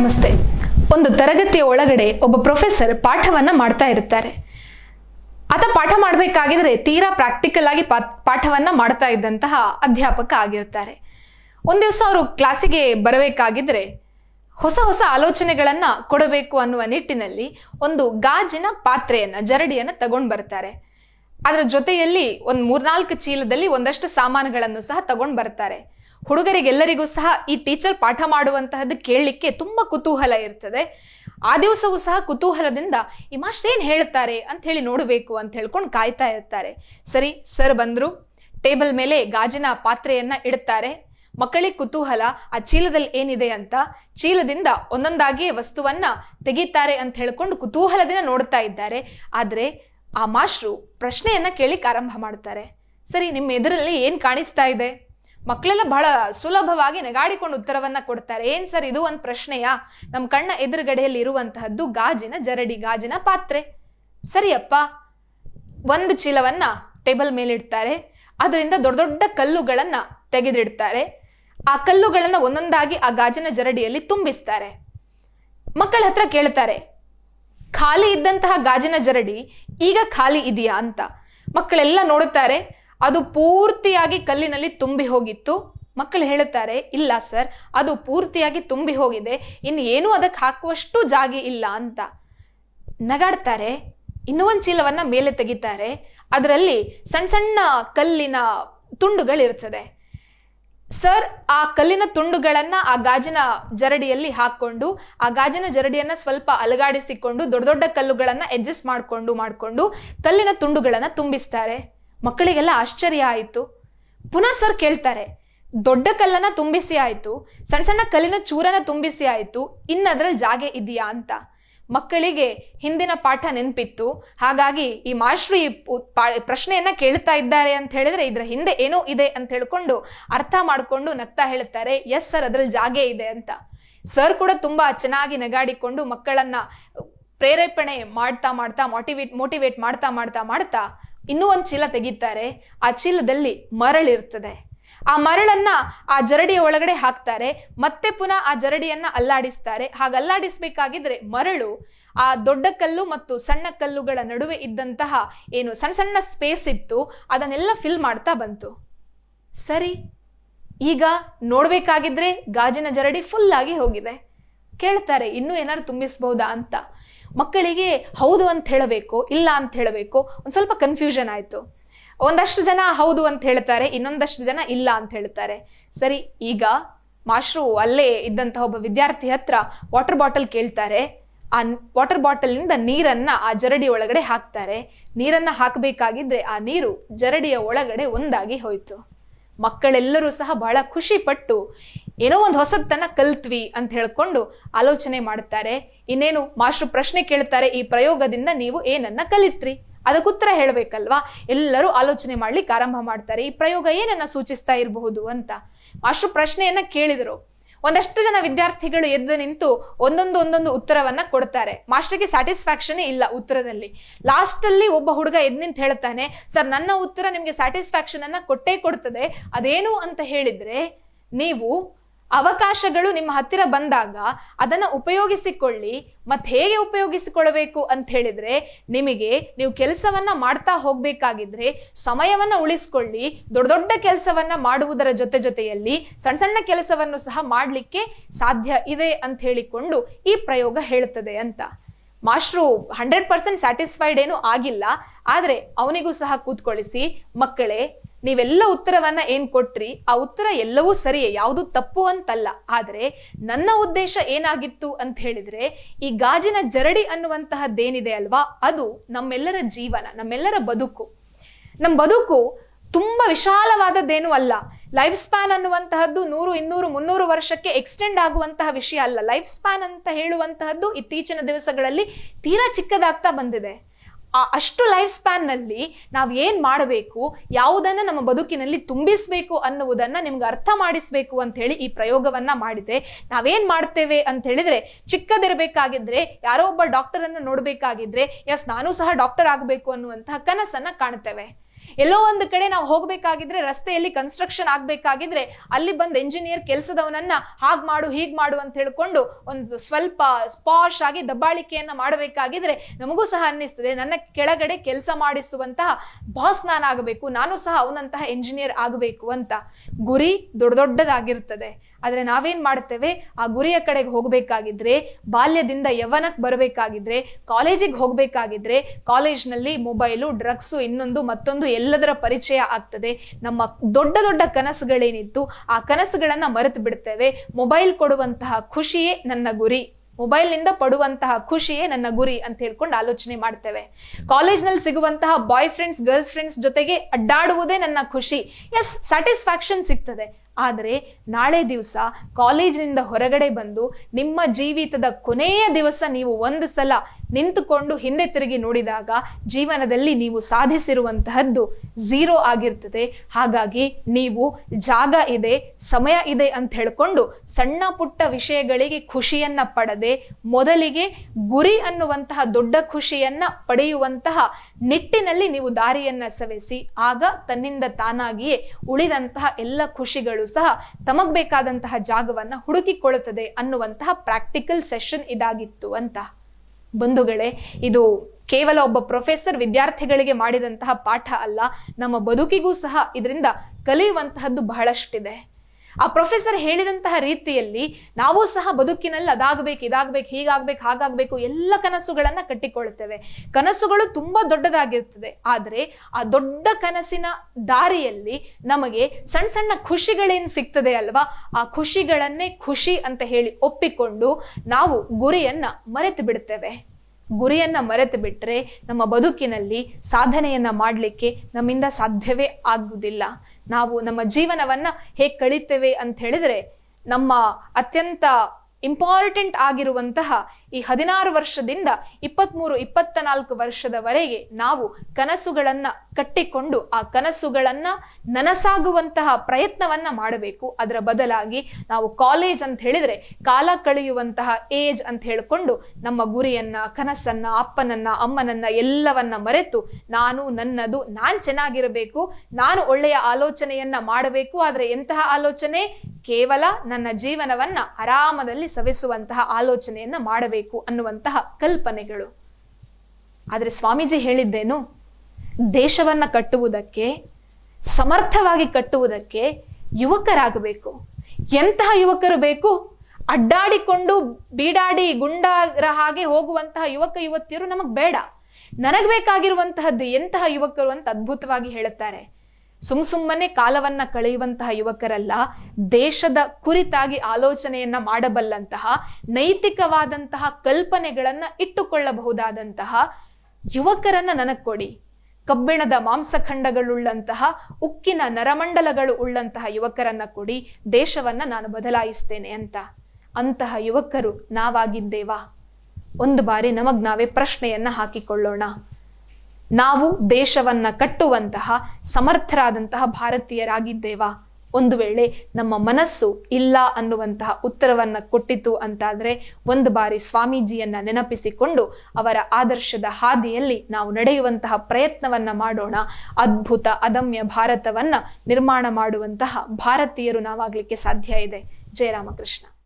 ನಮಸ್ತೆ. ಒಂದು ತರಗತಿಯ ಒಳಗಡೆ ಒಬ್ಬ ಪ್ರೊಫೆಸರ್ ಪಾಠವನ್ನ ಮಾಡ್ತಾ ಇರ್ತಾರೆ. ಆತ ಪಾಠ ಮಾಡಬೇಕಾಗಿದ್ರೆ ತೀರಾ ಪ್ರಾಕ್ಟಿಕಲ್ ಆಗಿ ಪಾಠವನ್ನ ಮಾಡ್ತಾ ಇದ್ದಂತಹ ಅಧ್ಯಾಪಕ ಆಗಿರ್ತಾರೆ. ಒಂದ್ ದಿವಸ ಅವರು ಕ್ಲಾಸಿಗೆ ಬರಬೇಕಾಗಿದ್ರೆ ಹೊಸ ಹೊಸ ಆಲೋಚನೆಗಳನ್ನ ಕೊಡಬೇಕು ಅನ್ನುವ ನಿಟ್ಟಿನಲ್ಲಿ ಒಂದು ಗಾಜಿನ ಪಾತ್ರೆಯನ್ನ, ಜರಡಿಯನ್ನ ತಗೊಂಡ್ ಬರ್ತಾರೆ. ಅದರ ಜೊತೆಯಲ್ಲಿ ಒಂದು ಮೂರ್ನಾಲ್ಕು ಚೀಲದಲ್ಲಿ ಒಂದಷ್ಟು ಸಾಮಾನುಗಳನ್ನು ಸಹ ತಗೊಂಡು ಬರ್ತಾರೆ. ಹುಡುಗರಿಗೆಲ್ಲರಿಗೂ ಸಹ ಈ ಟೀಚರ್ ಪಾಠ ಮಾಡುವಂತಹದ್ದು ಕೇಳಲಿಕ್ಕೆ ತುಂಬಾ ಕುತೂಹಲ ಇರ್ತದೆ. ಆ ದಿವಸವೂ ಸಹ ಕುತೂಹಲದಿಂದ, ಈ ಮಾಸ್ಟರ್ ಏನ್ ಹೇಳ್ತಾರೆ ಅಂತ ಹೇಳಿ ನೋಡಬೇಕು ಅಂತ ಹೇಳ್ಕೊಂಡು ಕಾಯ್ತಾ ಇರ್ತಾರೆ. ಸರಿ, ಸರ್ ಬಂದ್ರು. ಟೇಬಲ್ ಮೇಲೆ ಗಾಜಿನ ಪಾತ್ರೆಯನ್ನ ಇಡುತ್ತಾರೆ. ಮಕ್ಕಳಿಗೆ ಕುತೂಹಲ, ಆ ಚೀಲದಲ್ಲಿ ಏನಿದೆ ಅಂತ? ಚೀಲದಿಂದ ಒಂದೊಂದಾಗಿ ವಸ್ತುವನ್ನ ತೆಗೀತಾರೆ ಅಂತ ಹೇಳ್ಕೊಂಡು ಕುತೂಹಲದಿಂದ ನೋಡ್ತಾ ಇದ್ದಾರೆ. ಆದ್ರೆ ಆ ಮಾಸ್ಟ್ರು ಪ್ರಶ್ನೆಯನ್ನ ಕೇಳಿಕ್ ಆರಂಭ ಮಾಡ್ತಾರೆ. ಸರಿ ನಿಮ್ಮ ಎದುರಲ್ಲಿ ಏನ್ ಕಾಣಿಸ್ತಾ ಇದೆ? ಮಕ್ಕಳೆಲ್ಲ ಬಹಳ ಸುಲಭವಾಗಿ ನೆಗಾಡಿಕೊಂಡು ಉತ್ತರವನ್ನ ಕೊಡ್ತಾರೆ. ಏನ್ ಸರ್ ಇದು ಒಂದು ಪ್ರಶ್ನೆಯಾ? ನಮ್ಮ ಕಣ್ಣ ಎದುರುಗಡೆಯಲ್ಲಿ ಇರುವಂತಹದ್ದು ಗಾಜಿನ ಜರಡಿ, ಗಾಜಿನ ಪಾತ್ರೆ. ಸರಿಯಪ್ಪ. ಒಂದು ಚೀಲವನ್ನ ಟೇಬಲ್ ಮೇಲೆ ಇಡ್ತಾರೆ ಅದರಿಂದ ದೊಡ್ಡ ದೊಡ್ಡ ಕಲ್ಲುಗಳನ್ನ ತೆಗೆದಿಡ್ತಾರೆ. ಆ ಕಲ್ಲುಗಳನ್ನ ಒಂದೊಂದಾಗಿ ಆ ಗಾಜಿನ ಜರಡಿಯಲ್ಲಿ ತುಂಬಿಸ್ತಾರೆ. ಮಕ್ಕಳ ಹತ್ರ ಕೇಳ್ತಾರೆ ಖಾಲಿ ಇದ್ದಂತಹ ಗಾಜಿನ ಜರಡಿ ಈಗ ಖಾಲಿ ಇದೆಯಾ ಅಂತ ಮಕ್ಕಳೆಲ್ಲ ನೋಡುತ್ತಾರೆ. ಅದು ಪೂರ್ತಿಯಾಗಿ ಕಲ್ಲಿನಲ್ಲಿ ತುಂಬಿ ಹೋಗಿತ್ತು. ಮಕ್ಕಳು ಹೇಳುತ್ತಾರೆ, ಇಲ್ಲ ಸರ್, ಅದು ಪೂರ್ತಿಯಾಗಿ ತುಂಬಿ ಹೋಗಿದೆ. ಇನ್ನು ಏನೂ ಅದಕ್ಕೆ ಹಾಕುವಷ್ಟು ಜಾಗಿ ಇಲ್ಲ ಅಂತ. ನಗಾಡ್ತಾರೆ, ಇನ್ನೂ ಒಂದು ಚೀಲವನ್ನ ಮೇಲೆ ತೆಗಿತಾರೆ. ಅದರಲ್ಲಿ ಸಣ್ಣ ಸಣ್ಣ ಕಲ್ಲಿನ ತುಂಡುಗಳಿರ್ತದೆ. ಸರ್, ಆ ಕಲ್ಲಿನ ತುಂಡುಗಳನ್ನ ಆ ಗಾಜಿನ ಜರಡಿಯಲ್ಲಿ ಹಾಕೊಂಡು ಆ ಗಾಜಿನ ಜರಡಿಯನ್ನ ಸ್ವಲ್ಪ ಅಲಗಾಡಿಸಿಕೊಂಡು, ದೊಡ್ಡ ದೊಡ್ಡ ಕಲ್ಲುಗಳನ್ನ ಅಡ್ಜಸ್ಟ್ ಮಾಡಿಕೊಂಡು ಮಾಡಿಕೊಂಡು ಕಲ್ಲಿನ ತುಂಡುಗಳನ್ನ ತುಂಬಿಸ್ತಾರೆ. ಮಕ್ಕಳಿಗೆಲ್ಲ ಆಶ್ಚರ್ಯ ಆಯಿತು. ಪುನಃ ಸರ್ ಕೇಳ್ತಾರೆ, ದೊಡ್ಡ ಕಲ್ಲನ್ನ ತುಂಬಿಸಿ ಆಯ್ತು, ಸಣ್ಣ ಸಣ್ಣ ಕಲ್ಲಿನ ಚೂರನ್ನ ತುಂಬಿಸಿ ಆಯ್ತು, ಇನ್ನದ್ರಲ್ಲಿ ಜಾಗೆ ಇದೆಯಾ? ಅಂತ. ಮಕ್ಕಳಿಗೆ ಹಿಂದಿನ ಪಾಠ ನೆನಪಿತ್ತು. ಹಾಗಾಗಿ ಈ ಮಾಶ್ರು ಪ್ರಶ್ನೆಯನ್ನ ಕೇಳ್ತಾ ಇದ್ದಾರೆ ಅಂತ ಹೇಳಿದ್ರೆ ಇದ್ರ ಹಿಂದೆ ಏನೋ ಇದೆ ಅಂತ ಹೇಳ್ಕೊಂಡು ಅರ್ಥ ಮಾಡಿಕೊಂಡು ನಗ್ತಾ ಹೇಳ್ತಾರೆ. ಎಸ್ ಸರ್, ಅದ್ರಲ್ಲಿ ಜಾಗೆ ಇದೆ ಅಂತ. ಸರ್ ಕೂಡ ತುಂಬಾ ಚೆನ್ನಾಗಿ ನಗಾಡಿಕೊಂಡು ಮಕ್ಕಳನ್ನ ಪ್ರೇರೇಪಣೆ ಮಾಡ್ತಾ ಮಾಡ್ತಾ, ಮೋಟಿವೇಟ್ ಮೋಟಿವೇಟ್ ಮಾಡ್ತಾ ಮಾಡ್ತಾ ಮಾಡ್ತಾ ಇನ್ನೂ ಒಂದು ಚೀಲ ತೆಗಿತಾರೆ. ಆ ಚೀಲದಲ್ಲಿ ಮರಳಿರ್ತದೆ. ಆ ಮರಳನ್ನ ಆ ಜರಡಿಯ ಒಳಗಡೆ ಹಾಕ್ತಾರೆ, ಮತ್ತೆ ಪುನಃ ಆ ಜರಡಿಯನ್ನ ಅಲ್ಲಾಡಿಸ್ತಾರೆ. ಹಾಗೆ ಅಲ್ಲಾಡಿಸ್ಬೇಕಾಗಿದ್ರೆ ಮರಳು, ಆ ದೊಡ್ಡ ಕಲ್ಲು ಮತ್ತು ಸಣ್ಣ ಕಲ್ಲುಗಳ ನಡುವೆ ಇದ್ದಂತಹ ಏನು ಸಣ್ಣ ಸಣ್ಣ ಸ್ಪೇಸ್ ಇತ್ತು, ಅದನ್ನೆಲ್ಲ ಫಿಲ್ ಮಾಡ್ತಾ ಬಂತು. ಸರಿ, ಈಗ ನೋಡ್ಬೇಕಾಗಿದ್ರೆ ಗಾಜಿನ ಜರಡಿ ಫುಲ್ ಆಗಿ ಹೋಗಿದೆ. ಕೇಳ್ತಾರೆ, ಇನ್ನೂ ಏನಾದ್ರು ತುಂಬಿಸ್ಬಹುದಾ ಅಂತ. ಮಕ್ಕಳಿಗೆ ಹೌದು ಅಂತ ಹೇಳಬೇಕು, ಇಲ್ಲ ಅಂತ ಹೇಳಬೇಕು, ಒಂದು ಸ್ವಲ್ಪ ಕನ್ಫ್ಯೂಷನ್ ಆಯ್ತು. ಒಂದಷ್ಟು ಜನ ಹೌದು ಅಂತ ಹೇಳ್ತಾರೆ, ಇನ್ನೊಂದಷ್ಟು ಜನ ಇಲ್ಲ ಅಂತ ಹೇಳ್ತಾರೆ. ಸರಿ, ಈಗ ಮಾಸ್ಟ್ರು ಅಲ್ಲೇ ಇದ್ದಂತಹ ಒಬ್ಬ ವಿದ್ಯಾರ್ಥಿ ಹತ್ರ ವಾಟರ್ ಬಾಟಲ್ ಕೇಳ್ತಾರೆ. ಆ ವಾಟರ್ ಬಾಟಲ್ನಿಂದ ನೀರನ್ನ ಆ ಜರಡಿ ಒಳಗಡೆ ಹಾಕ್ತಾರೆ. ನೀರನ್ನ ಹಾಕಬೇಕಾಗಿದ್ರೆ ಆ ನೀರು ಜರಡಿಯ ಒಳಗಡೆ ಒಂದಾಗಿ ಹೋಯ್ತು. ಮಕ್ಕಳೆಲ್ಲರೂ ಸಹ ಬಹಳ ಖುಷಿ ಪಟ್ಟು ಏನೋ ಒಂದು ಹೊಸತನ್ನ ಕಲ್ತ್ವಿ ಅಂತ ಹೇಳ್ಕೊಂಡು ಆಲೋಚನೆ ಮಾಡ್ತಾರೆ. ಇನ್ನೇನು ಮಾಸ್ಟ್ರು ಪ್ರಶ್ನೆ ಕೇಳ್ತಾರೆ, ಈ ಪ್ರಯೋಗದಿಂದ ನೀವು ಏನನ್ನ ಕಲಿತ್ರಿ? ಅದಕ್ಕೆ ಉತ್ತರ ಹೇಳಬೇಕಲ್ವಾ? ಎಲ್ಲರೂ ಆಲೋಚನೆ ಮಾಡ್ಲಿಕ್ಕೆ ಆರಂಭ ಮಾಡ್ತಾರೆ. ಈ ಪ್ರಯೋಗ ಏನನ್ನ ಸೂಚಿಸ್ತಾ ಇರಬಹುದು ಅಂತ? ಮಾಸ್ಟ್ರು ಪ್ರಶ್ನೆಯನ್ನ ಕೇಳಿದರು. ಒಂದಷ್ಟು ಜನ ವಿದ್ಯಾರ್ಥಿಗಳು ಎದ್ದು ನಿಂತು ಒಂದೊಂದು ಒಂದೊಂದು ಉತ್ತರವನ್ನ ಕೊಡ್ತಾರೆ. ಮಾಸ್ಟರ್ಗೆ ಸ್ಯಾಟಿಸ್ಫ್ಯಾಕ್ಷನ್ ಇಲ್ಲ ಉತ್ತರದಲ್ಲಿ. ಲಾಸ್ಟ್ ಅಲ್ಲಿ ಒಬ್ಬ ಹುಡುಗ ಎದ್ದು ನಿಂತು ಹೇಳ್ತಾನೆ, ಸರ್, ನನ್ನ ಉತ್ತರ ನಿಮ್ಗೆ ಸ್ಯಾಟಿಸ್ಫ್ಯಾಕ್ಷನ್ ಅನ್ನ ಕೊಟ್ಟೇ ಕೊಡ್ತದೆ. ಅದೇನು ಅಂತ ಹೇಳಿದ್ರೆ, ನೀವು ಅವಕಾಶಗಳು ನಿಮ್ಮ ಹತ್ತಿರ ಬಂದಾಗ ಅದನ್ನು ಉಪಯೋಗಿಸಿಕೊಳ್ಳಿ, ಮತ್ತೆ ಹೇಗೆ ಉಪಯೋಗಿಸಿಕೊಳ್ಳಬೇಕು ಅಂತ ಹೇಳಿದ್ರೆ, ನಿಮಗೆ ನೀವು ಕೆಲಸವನ್ನ ಮಾಡ್ತಾ ಹೋಗಬೇಕಾಗಿದ್ರೆ ಸಮಯವನ್ನ ಉಳಿಸ್ಕೊಳ್ಳಿ, ದೊಡ್ಡ ದೊಡ್ಡ ಕೆಲಸವನ್ನ ಮಾಡುವುದರ ಜೊತೆ ಜೊತೆಯಲ್ಲಿ ಸಣ್ಣ ಸಣ್ಣ ಕೆಲಸವನ್ನು ಸಹ ಮಾಡಲಿಕ್ಕೆ ಸಾಧ್ಯ ಇದೆ ಅಂತ ಹೇಳಿಕೊಂಡು ಈ ಪ್ರಯೋಗ ಹೇಳುತ್ತದೆ ಅಂತ. ಮಾಸ್ಟ್ರು ಹಂಡ್ರೆಡ್ ಪರ್ಸೆಂಟ್ ಸ್ಯಾಟಿಸ್ಫೈಡ್ ಏನೂ ಆಗಿಲ್ಲ, ಆದರೆ ಅವನಿಗೂ ಸಹ ಕೂತ್ಕೊಳಿಸಿ, ಮಕ್ಕಳೇ ನೀವೆಲ್ಲ ಉತ್ತರವನ್ನ ಏನ್ ಕೊಟ್ರಿ, ಆ ಉತ್ತರ ಎಲ್ಲವೂ ಸರಿಯೇ, ಯಾವುದು ತಪ್ಪು ಅಂತಲ್ಲ. ಆದ್ರೆ ನನ್ನ ಉದ್ದೇಶ ಏನಾಗಿತ್ತು ಅಂತ ಹೇಳಿದ್ರೆ, ಈ ಗಾಜಿನ ಜರಡಿ ಅನ್ನುವಂತಹದ್ದೇನಿದೆ ಅಲ್ವಾ, ಅದು ನಮ್ಮೆಲ್ಲರ ಜೀವನ, ನಮ್ಮೆಲ್ಲರ ಬದುಕು. ನಮ್ಮ ಬದುಕು ತುಂಬಾ ವಿಶಾಲವಾದದ್ದೇನು ಅಲ್ಲ. ಲೈಫ್ ಸ್ಪ್ಯಾನ್ ಅನ್ನುವಂತಹದ್ದು ನೂರು, ಇನ್ನೂರು, ಮುನ್ನೂರು ವರ್ಷಕ್ಕೆ ಎಕ್ಸ್ಟೆಂಡ್ ಆಗುವಂತಹ ವಿಷಯ ಅಲ್ಲ. ಲೈಫ್ ಸ್ಪ್ಯಾನ್ ಅಂತ ಹೇಳುವಂತಹದ್ದು ಇತ್ತೀಚಿನ ದಿವಸಗಳಲ್ಲಿ ತೀರಾ ಚಿಕ್ಕದಾಗ್ತಾ ಬಂದಿದೆ. ಅಷ್ಟು ಲೈಫ್ ಸ್ಪ್ಯಾನ್ನಲ್ಲಿ ಏನು ಮಾಡಬೇಕು, ಯಾವುದನ್ನ ನಮ್ಮ ಬದುಕಿನಲ್ಲಿ ತುಂಬಿಸಬೇಕು ಅನ್ನುವುದನ್ನ ನಿಮ್ಗೆ ಅರ್ಥ ಮಾಡಿಸಬೇಕು ಅಂತ ಹೇಳಿ ಈ ಪ್ರಯೋಗವನ್ನ ಮಾಡಿದೆ. ನಾವೇನು ಮಾಡ್ತೇವೆ ಅಂತ ಹೇಳಿದ್ರೆ, ಚಿಕ್ಕದಿರಬೇಕಾಗಿದ್ರೆ, ಯಾರೋ ಒಬ್ಬ ಡಾಕ್ಟರ್ ಅನ್ನು ನೋಡ್ಬೇಕಾಗಿದ್ರೆ ಎಸ್ ನಾನು ಸಹ ಡಾಕ್ಟರ್ ಆಗಬೇಕು ಅನ್ನುವಂತಹ ಕನಸನ್ನ ಕಾಣ್ತೇವೆ. ಎಲ್ಲೋ ಒಂದು ಕಡೆ ನಾವು ಹೋಗಬೇಕಾಗಿದ್ರೆ ರಸ್ತೆಯಲ್ಲಿ ಕನ್ಸ್ಟ್ರಕ್ಷನ್ ಆಗಬೇಕಾಗಿದ್ರೆ ಅಲ್ಲಿ ಬಂದು ಎಂಜಿನಿಯರ್ ಕೆಲಸದವನನ್ನ ಹಾಗ್ ಮಾಡು, ಹೀಗ್ ಮಾಡು ಅಂತ ಹೇಳ್ಕೊಂಡು ಒಂದು ಸ್ವಲ್ಪ ಸ್ಪಾಶ್ ಆಗಿ ದಬ್ಬಾಳಿಕೆಯನ್ನ ಮಾಡಬೇಕಾಗಿದ್ರೆ ನಮಗೂ ಸಹ ಅನ್ನಿಸ್ತದೆ. ನನ್ನ ಕೆಳಗಡೆ ಕೆಲಸ ಮಾಡಿಸುವಂತಹ ಬಾಸ್ ನಾನಾಗಬೇಕು ನಾನು ಸಹ ಅವನಂತಹ ಎಂಜಿನಿಯರ್ ಆಗಬೇಕು ಅಂತ. ಗುರಿ ದೊಡ್ಡ ದೊಡ್ಡದಾಗಿರ್ತದೆ. ಆದ್ರೆ ನಾವೇನ್ ಮಾಡ್ತೇವೆ ಆ ಗುರಿಯ ಕಡೆಗೆ ಹೋಗಬೇಕಾಗಿದ್ರೆ, ಬಾಲ್ಯದಿಂದ ಯವನಕ್ಕೆ ಬರಬೇಕಾಗಿದ್ರೆ, ಕಾಲೇಜಿಗೆ ಹೋಗಬೇಕಾಗಿದ್ರೆ, ಕಾಲೇಜ್ನಲ್ಲಿ ಮೊಬೈಲು, ಡ್ರಗ್ಸು ಇನ್ನೊಂದು ಮತ್ತೊಂದು ಎಲ್ಲದರ ಪರಿಚಯ ಆಗ್ತದೆ. ನಮ್ಮ ದೊಡ್ಡ ದೊಡ್ಡ ಕನಸುಗಳೇನಿತ್ತು, ಆ ಕನಸುಗಳನ್ನು ಮರೆತು ಬಿಡ್ತೇವೆ. ಮೊಬೈಲ್ ಕೊಡುವಂತಹ ಖುಷಿಯೇ ನನ್ನ ಗುರಿ. ಮೊಬೈಲ್ನಿಂದ ಪಡುವಂತಹ ಖುಷಿಯೇ ನನ್ನ ಗುರಿ ಅಂತ ಹೇಳ್ಕೊಂಡು ಆಲೋಚನೆ ಮಾಡ್ತೇವೆ. ಕಾಲೇಜ್ನಲ್ಲಿ ಸಿಗುವಂತಹ ಬಾಯ್ ಫ್ರೆಂಡ್ಸ್ ಗರ್ಲ್ಸ್ ಫ್ರೆಂಡ್ಸ್ ಜೊತೆಗೆ ಅಡ್ಡಾಡುವುದೇ ನನ್ನ ಖುಷಿ. ಎಸ್, ಸ್ಯಾಟಿಸ್ಫ್ಯಾಕ್ಷನ್ ಸಿಗ್ತದೆ. ಆದರೆ ನಾಳೆ ದಿವಸ ಕಾಲೇಜಿನಿಂದ ಹೊರಗಡೆ ಬಂದು ನಿಮ್ಮ ಜೀವಿತದ ಕೊನೆಯ ದಿವಸ ನೀವು ಒಂದು ಸಲ ನಿಂತುಕೊಂಡು ಹಿಂದೆ ತಿರುಗಿ ನೋಡಿದಾಗ ಜೀವನದಲ್ಲಿ ನೀವು ಸಾಧಿಸಿರುವಂತಹದ್ದು ಝೀರೋ ಆಗಿರ್ತದೆ. ಹಾಗಾಗಿ ನೀವು ಜಾಗ ಇದೆ, ಸಮಯ ಇದೆ ಅಂತ ಹೇಳಿಕೊಂಡು ಸಣ್ಣ ಪುಟ್ಟ ವಿಷಯಗಳಿಗೆ ಖುಷಿಯನ್ನ ಪಡದೆ ಮೊದಲಿಗೆ ಗುರಿ ಅನ್ನುವಂತಹ ದೊಡ್ಡ ಖುಷಿಯನ್ನ ಪಡೆಯುವಂತಹ ನಿಟ್ಟಿನಲ್ಲಿ ನೀವು ದಾರಿಯನ್ನ ಸವೆಸಿ, ಆಗ ತನ್ನಿಂದ ತಾನಾಗಿಯೇ ಉಳಿದಂತಹ ಎಲ್ಲ ಖುಷಿಗಳು ಸಹ ತಮಗ್ ಬೇಕಾದಂತಹ ಜಾಗವನ್ನ ಹುಡುಕಿಕೊಳ್ಳುತ್ತದೆ ಅನ್ನುವಂತಹ ಪ್ರಾಕ್ಟಿಕಲ್ ಸೆಷನ್ ಇದಾಗಿತ್ತು ಅಂತ. ಬಂಧುಗಳೇ, ಇದು ಕೇವಲ ಒಬ್ಬ ಪ್ರೊಫೆಸರ್ ವಿದ್ಯಾರ್ಥಿಗಳಿಗೆ ಮಾಡಿದಂತಹ ಪಾಠ ಅಲ್ಲ, ನಮ್ಮ ಬದುಕಿಗೂ ಸಹ ಇದರಿಂದ ಕಲಿಯುವಂತಹದ್ದು ಬಹಳಷ್ಟಿದೆ. ಆ ಪ್ರೊಫೆಸರ್ ಹೇಳಿದಂತಹ ರೀತಿಯಲ್ಲಿ ನಾವು ಸಹ ಬದುಕಿನಲ್ಲಿ ಅದಾಗಬೇಕು, ಇದಾಗಬೇಕು, ಹೀಗಾಗ್ಬೇಕು, ಹಾಗಾಗಬೇಕು ಎಲ್ಲ ಕನಸುಗಳನ್ನ ಕಟ್ಟಿಕೊಳ್ಳುತ್ತೇವೆ. ಕನಸುಗಳು ತುಂಬಾ ದೊಡ್ಡದಾಗಿರ್ತದೆ. ಆದರೆ ಆ ದೊಡ್ಡ ಕನಸಿನ ದಾರಿಯಲ್ಲಿ ನಮಗೆ ಸಣ್ಣ ಸಣ್ಣ ಖುಷಿಗಳೇನು ಸಿಗ್ತದೆ ಅಲ್ವಾ? ಆ ಖುಷಿಗಳನ್ನೇ ಖುಷಿ ಅಂತ ಹೇಳಿ ಒಪ್ಪಿಕೊಂಡು ನಾವು ಗುರಿಯನ್ನ ಮರೆತು ಬಿಡ್ತೇವೆ ಗುರಿಯನ್ನ ಮರೆತು ಬಿಟ್ರೆ ನಮ್ಮ ಬದುಕಿನಲ್ಲಿ ಸಾಧನೆಯನ್ನ ಮಾಡಲಿಕ್ಕೆ ನಮ್ಮಿಂದ ಸಾಧ್ಯವೇ ಆಗುವುದಿಲ್ಲ. ನಾವು ನಮ್ಮ ಜೀವನವನ್ನ ಹೇಗೆ ಕಳೀತೇವೆ ಅಂತ ಹೇಳಿದ್ರೆ ನಮ್ಮ ಅತ್ಯಂತ ಇಂಪಾರ್ಟೆಂಟ್ ಆಗಿರುವಂತಹ ಈ ಹದಿನಾರು ವರ್ಷದಿಂದ ಇಪ್ಪತ್ಮೂರು ಇಪ್ಪತ್ತ ನಾಲ್ಕು ವರ್ಷದವರೆಗೆ ನಾವು ಕನಸುಗಳನ್ನ ಕಟ್ಟಿಕೊಂಡು ಆ ಕನಸುಗಳನ್ನ ನನಸಾಗುವಂತಹ ಪ್ರಯತ್ನವನ್ನ ಮಾಡಬೇಕು. ಅದರ ಬದಲಾಗಿ ನಾವು ಕಾಲೇಜ್ ಅಂತ ಹೇಳಿದ್ರೆ ಕಾಲ ಕಳೆಯುವಂತಹ ಏಜ್ ಅಂತ ಹೇಳಿಕೊಂಡು ನಮ್ಮ ಗುರಿಯನ್ನ, ಕನಸನ್ನ, ಅಪ್ಪನನ್ನ, ಅಮ್ಮನನ್ನ ಎಲ್ಲವನ್ನ ಮರೆತು ನಾನು ನನ್ನದು, ನಾನ್ ಚೆನ್ನಾಗಿರಬೇಕು, ನಾನು ಒಳ್ಳೆಯ ಆಲೋಚನೆಯನ್ನ ಮಾಡಬೇಕು. ಆದ್ರೆ ಎಂತಹ ಆಲೋಚನೆ? ಕೇವಲ ನನ್ನ ಜೀವನವನ್ನ ಆರಾಮದಲ್ಲಿ ಸವಿಸುವಂತಹ ಆಲೋಚನೆಯನ್ನ ಮಾಡಬೇಕು ಅನ್ನುವಂತಹ ಕಲ್ಪನೆಗಳು. ಆದರೆ ಸ್ವಾಮೀಜಿ ಹೇಳಿದ್ದೇನು? ದೇಶವನ್ನ ಕಟ್ಟುವುದಕ್ಕೆ, ಸಮರ್ಥವಾಗಿ ಕಟ್ಟುವುದಕ್ಕೆ ಯುವಕರಾಗಬೇಕು. ಎಂತಹ ಯುವಕರು ಬೇಕು? ಅಡ್ಡಾಡಿಕೊಂಡು ಬೀಡಾಡಿ ಗುಂಡಾರ ಹಾಗೆ ಹೋಗುವಂತಹ ಯುವಕ ಯುವತಿಯರು ನಮಗ್ ಬೇಡ. ನನಗ್ ಬೇಕಾಗಿರುವಂತಹದ್ದು ಎಂತಹ ಯುವಕರು ಅಂತ ಅದ್ಭುತವಾಗಿ ಹೇಳುತ್ತಾರೆ. ಸುಮ್ ಸುಮ್ಮನೆ ಕಾಲವನ್ನ ಕಳೆಯುವಂತಹ ಯುವಕರಲ್ಲ, ದೇಶದ ಕುರಿತಾಗಿ ಆಲೋಚನೆಯನ್ನ ಮಾಡಬಲ್ಲಂತಹ, ನೈತಿಕವಾದಂತಹ ಕಲ್ಪನೆಗಳನ್ನ ಇಟ್ಟುಕೊಳ್ಳಬಹುದಾದಂತಹ ಯುವಕರನ್ನ ನನಗೆ ಕೊಡಿ ಕಬ್ಬಿಣದ ಮಾಂಸಖಂಡಗಳುಳ್ಳಂತಹ, ಉಕ್ಕಿನ ನರಮಂಡಲಗಳು ಉಳ್ಳಂತಹ ಯುವಕರನ್ನ ಕೊಡಿ. ದೇಶವನ್ನ ನಾನು ಬದಲಾಯಿಸ್ತೇನೆ ಅಂತ. ಅಂತಹ ಯುವಕರು ನಾವಾಗಿದ್ದೇವಾ? ಒಂದು ಬಾರಿ ನಮಗ್ ನಾವೇ ಪ್ರಶ್ನೆಯನ್ನ ಹಾಕಿಕೊಳ್ಳೋಣ. ನಾವು ದೇಶವನ್ನ ಕಟ್ಟುವಂತಹ ಸಮರ್ಥರಾದಂತಹ ಭಾರತೀಯರಾಗಿದ್ದೇವಾ? ಒಂದು ವೇಳೆ ನಮ್ಮ ಮನಸ್ಸು ಇಲ್ಲ ಅನ್ನುವಂತಹ ಉತ್ತರವನ್ನ ಕೊಟ್ಟಿತು ಅಂತಾದ್ರೆ ಒಂದು ಬಾರಿ ಸ್ವಾಮೀಜಿಯನ್ನ ನೆನಪಿಸಿಕೊಂಡು ಅವರ ಆದರ್ಶದ ಹಾದಿಯಲ್ಲಿ ನಾವು ನಡೆಯುವಂತಹ ಪ್ರಯತ್ನವನ್ನ ಮಾಡೋಣ. ಅದ್ಭುತ, ಅದಮ್ಯ ಭಾರತವನ್ನ ನಿರ್ಮಾಣ ಮಾಡುವಂತಹ ಭಾರತೀಯರು ನಾವಾಗ್ಲಿಕ್ಕೆ ಸಾಧ್ಯ ಇದೆ. ಜಯರಾಮಕೃಷ್ಣ.